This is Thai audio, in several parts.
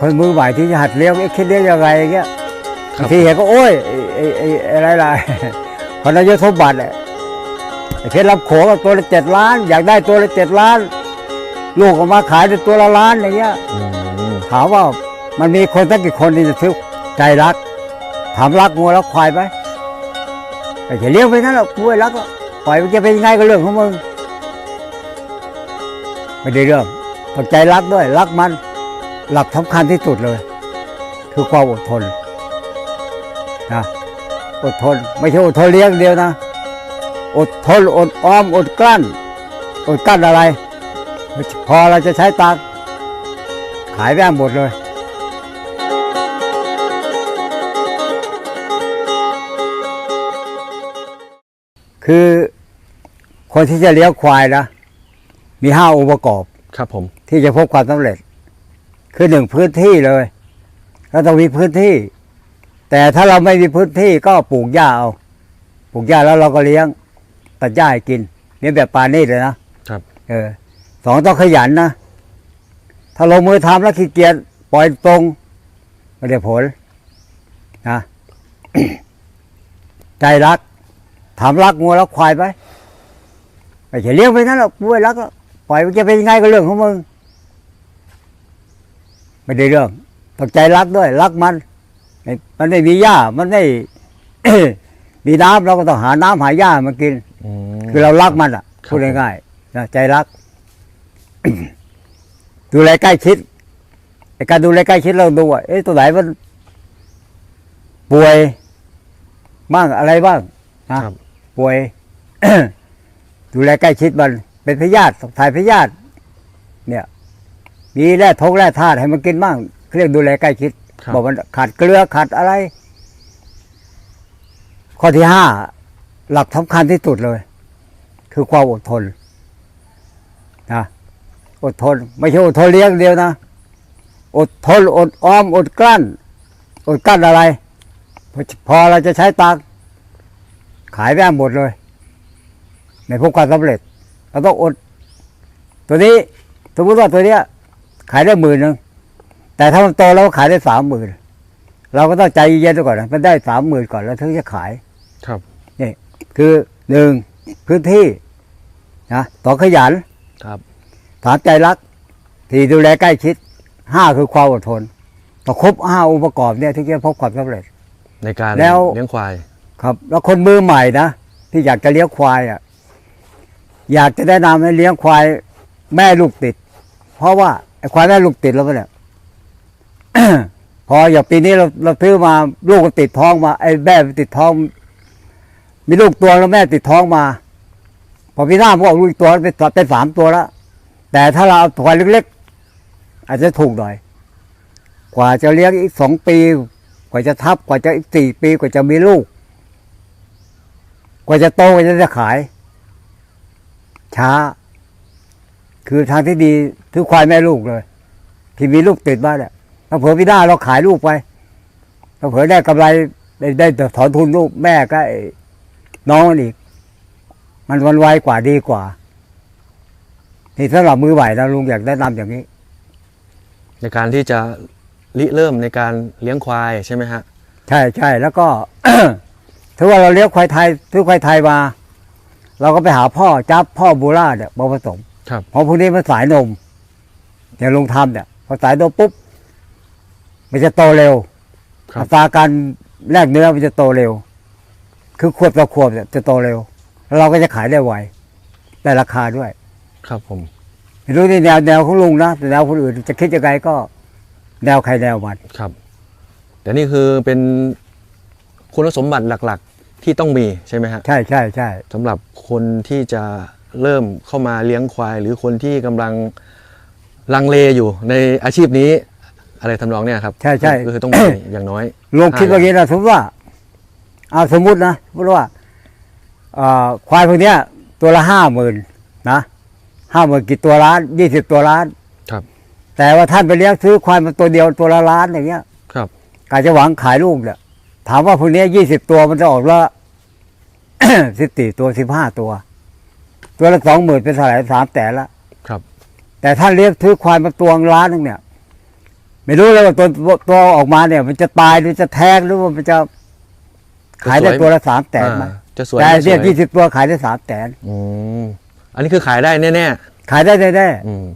คนมือใหม่ที่จะหัดเลี้ยงเอ๊ะคิดเลี้ยงยังไงอย่างเงี้ยครับบางทีเห็นก็โอ้ยไอ้ไอ้ไอ้อะไรล่ะคนนายกสมบัติอะไอ้เพชรรับโขงอะตัวละเจ็ดล้าน อยากได้ตัวละเจ็ดล้าน ลูกออกมาขายได้ตัวละล้านอย่างเงี้ยอืมถามว่ามันมีคนตั้งกี่คนที่จะซื้อใจรักถามรักงัวรักควายไหมไอ้จะเลี้ยงไปนั่นแหละกูไม่รักหรอกปล่อยมันจะเป็นยังไงก็เรื่องของมึงไม่ได้เรื่องต้องใจรักด้วยรักมัน หลักสำคัญที่สุดเลย คือความอดทนนะอดทน ไม่ใช่อดทนเลี้ยงเดียวนะ อดทนอดออมอดกลั้น อดกลั้นอะไร พอเราจะใช้ตังค์ขายแม่งหมดเลยคือคนที่จะเลี้ยงควายนะ มีห้าองค์ประกอบครับผม ที่จะพบความสำเร็จ คือหนึ่งพื้นที่เลยเราต้องมีพื้นที่ แต่ถ้าเราไม่มีพื้นที่ก็ปลูกหญ้าเอาปลูกหญ้าแล้วเราก็เลี้ยงตัดหญ้าให้กินเลี้ยงแบบปานี่เลยนะครับ เออสองต้องขยันนะถ้าลงมือทำแล้วขี้เกียจปล่อยตรงไม่ได้ผลนะใจรักถามรักงัวรักควายไปไม่ใช่เลี้ยงไปนั้นหรอกกูไม่รักหรอกปล่อยมันจะเป็นยังไงก็เรื่องของมึง ไม่ได้เรื่องต้องใจรักด้วย รักมันไม่มันไม่มีหญ้า มันไม่ มีน้ำเราก็ต้องหาน้ำหาหญ้ามากินอืมคือเรารักมันอะครับพูดง่ายๆนะใจรัก ดูแลใกล้ชิดไอการดูแลใกล้ชิดเราดูว่าเอ๊ะตัวไหนมันป่วยบ้างอะไรบ้างนะครับป่วย ดูแลใกล้ชิดมัน เป็นพยาธิถ่ายพยาธิเนี่ย มีแร่ทงแร่ธาตุให้มันกินบ้างเรียกดูแลใกล้ชิดครับ บอกมันขาดเกลือขาดอะไร ข้อที่ห้าหลักสำคัญที่สุดเลย คือความอดทนนะอดทน ไม่ใช่อดทนเลี้ยงเดียวนะ อดทน อดออม อดกลั้น อดกลั้นอะไร พอพอเราจะใช้ตังค์ขายแม่งหมดเลย ในพวกความสำเร็จ เราต้องอด ตัวนี้สมมติว่าตัวเนี้ย ขายได้หมื่นหนึ่งแต่ถ้ามันโตแล้วขายได้สามหมื่นเราก็ต้องใจเย็นๆก่อนนะมันได้สามหมื่นก่อนแล้วถึงจะขายครับคือหนึ่งพื้นที่นะต่องขยันครับถามใจรักที่ดูแลใกล้ชิดห้าคือความอดทนต้องครบห้าองค์ประกอบเนี่ยถึงจะพบความสำเร็จ ในการแล้วเลี้ยงควาย ครับ แล้วคนมือใหม่นะที่อยากจะเลี้ยงควายอะอยากจะแนะนำให้เลี้ยงควายแม่ลูกติด เพราะว่าไอ้ ควายแม่ลูกติดแล้วเนี่ยพออย่างปีนี้เราเราซื้อมาลูกมันติดท้องมา ไอ้แม่ติดท้อง มีลูกตัวแล้วแม่ติดท้องมา พอพี่หน้ามันก็ออกลูกตัวเป็นเป็นสามตัวแล้วแต่ถ้าเราเอาควายเล็กๆ อาจจะถูกหน่อย กว่าจะเลี้ยงอีกสองปี กว่าจะทับ กว่าจะอีกสี่ปี กว่าจะมีลูก กว่าจะโตกว่าจะขาย ช้า คือทางที่ดีถือควายแม่ลูกเลย ที่มีลูกติดมาเนี่ยถ้าเผื่อพี่หน้าเราขายลูกไปถ้าเผื่อได้กำไรได้ได้ถอนทุนลูกแม่ก็ไอ้น้องมันอีก มันวันไวกว่าดีกว่านี่สำหรับมือใหม่นะลุงอยากแนะนำอย่างนี้ ในการที่จะริเริ่มในการเลี้ยงควายใช่ไหมฮะ ใช่ใช่แล้วก็ถือว่าเราเลี้ยงควายไทยซื้อควายไทยมาเราก็ไปหาพ่อจับพ่อบูราเนี่ยมาผสม ครับ เพราะพวกนี้มันสายนมอย่างลุงทำเนี่ยพอสายนมปุ๊บ มันจะโตเร็วครับอัตราการแลกเนื้อมันจะโตเร็ว คือขวบต่อขวบเนี่ยจะโตเร็ว แล้วเราก็จะขายได้ไวได้ราคาด้วย ครับผมไม่รู้นี่แนวแนวของลุงนะแต่แนวคนอื่นจะคิดยังไงก็ แนวใครแนวมันครับ แต่นี่คือเป็นคุณสมบัติหลักๆ ที่ต้องมีใช่ไหมฮะใช่ใช่ใช่สำหรับคนที่จะ เริ่มเข้ามาเลี้ยงควาย หรือคนที่กำลังลังเลอยู่ในอาชีพนี้ อะไรทำนองเนี้ยครับใช่ใช่ ก็คือต้องมี อย่างน้อยลุงคิดว่าอย่างนี้นะสมมติว่าเอาสมมุตินะสมมติว่าเอ่อควายพวกเนี้ย ตัวละห้าหมื่นนะห้าหมื่นกี่ตัวล้านยี่สิบตัวล้าน ครับแต่ว่าท่านไปเลี้ยงซื้อควายมาตัวเดียวตัวละล้านอย่างเงี้ยครับ กาจะหวังขายลูกเนี่ยถามว่าพวกเนี้ยี่สิบตัวมันจะออกละ สิบสี่ตัวสิบห้าตัว ตัวละสองหมื่นเป็นเท่าไหร่สามแสนละครับ แต่ท่านเลี้ยงซื้อควายมาตัวล้านหนึงเนี่ย ไม่รู้เลยว่าตัวตัวออกมาเนี่ย มันจะตายหรือจะแทงหรือว่ามันจะขายได้ตัวละสามแสนไหมอ่าจะสวยแต่ไม่สเรียกวยยี่สิบตัวขายได้สามแสนอืมอันนี้คือขายได้แน่ขายได้แน่ๆอืม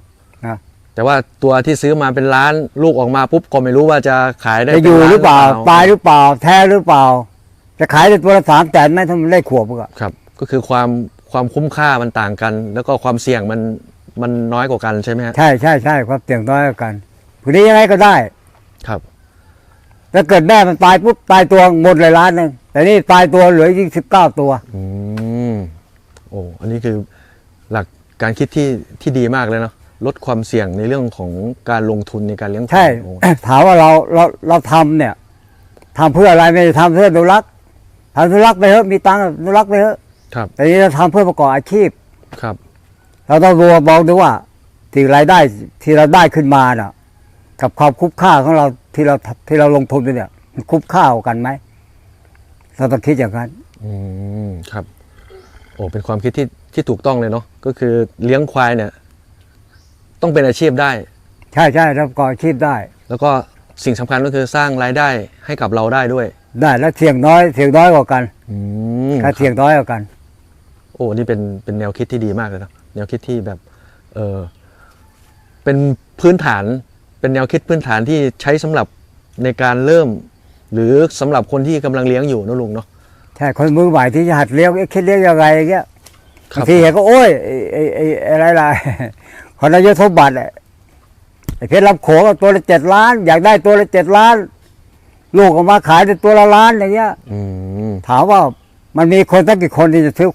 นะแต่ว่าตัวที่ซื้อมาเป็นล้านลูกออกมาปุ๊บก็ไม่รู้ว่าจะขายได้ๆจะอยู่นนหรือเปล่านตายหรือเปล่า แท้หรือเปล่า จะขายได้ตัวละสามแสนไหมถ้ามันได้ขวบก็ครับ ก็คือความ ความคุ้มค่ามันต่างกัน แล้วก็ความเสี่ยงมันมันน้อยกว่ากันใช่ไหมฮะใช่ใช่ใช่ความเสี่ยงน้อยกว่ากันคืนนี้ยังไงก็ได้ ครับ ถ้าเกิดแม่มันตายปุ๊บตายตัวหมดเลยล้านหนึ่งแต่นี่ตายตัวเหลือยี่สิบเก้าตัว อืมโอ้อันนี้คือหลักการคิดที่ที่ดีมากเลยเนาะลดความเสี่ยงในเรื่องของการลงทุนในการเลี้ยงใช่ โอ้ ถามว่าเราเราเราทำเนี่ยทำเพื่ออะไรไม่ได้ทำเพื่ออนุรักษ์ทำอนุรักษ์ไปเถอะมีตังค์อนุรักษ์ไปเถอะ ครับแต่นี่เราทำเพื่อประกอบอาชีพ ครับ เราต้องดูมองดูว่าที่รายได้ที่เราได้ขึ้นมาน่ะ กับความคุ้มค่าของเราที่เราที่เราลงทุนไปเนี่ยมันคุ้มค่ากว่ากันไหมเราต้องคิดอย่างนั้น อืมครับ โอ้เป็นความคิดที่ที่ถูกต้องเลยเนาะก็คือเลี้ยงควายเนี่ย ต้องเป็นอาชีพได้ ใช่ใช่เราประกอบอาชีพได้ แล้วก็สิ่งสำคัญก็คือสร้างรายได้ให้กับเราได้ด้วย ได้แล้วเสี่ยงน้อยเสี่ยงน้อยกว่ากันอืม ถ้าเสี่ยงน้อยกว่ากันโอ้นี่เป็นเป็นแนวคิดที่ดีมากเลยเนอะแนวคิดที่แบบเออเป็นพื้นฐานเป็นแนวคิดพื้นฐานที่ใช้สำหรับในการเริ่ม หรือสำหรับคนที่กำลังเลี้ยงอยู่นะลุงเนาะใช่คนมือใหม่ที่จะหัดเลี้ยงเอ๊ะคิดเลี้ยงยังไงอย่างเงี้ยครับบางทีเห็นก็โอ้ยไอ้ไอ้ไอ้ไอ้อะไรล่ะคนนายกสมบัติอะไอ้เพชรลำโขงอะตัวละเจ็ดล้าน อยากได้ตัวละเจ็ดล้าน ลูกออกมาขายได้ตัวละล้านอย่างเงี้ยอืมถามว่ามันมีคนสักกี่คนที่จะซื้อ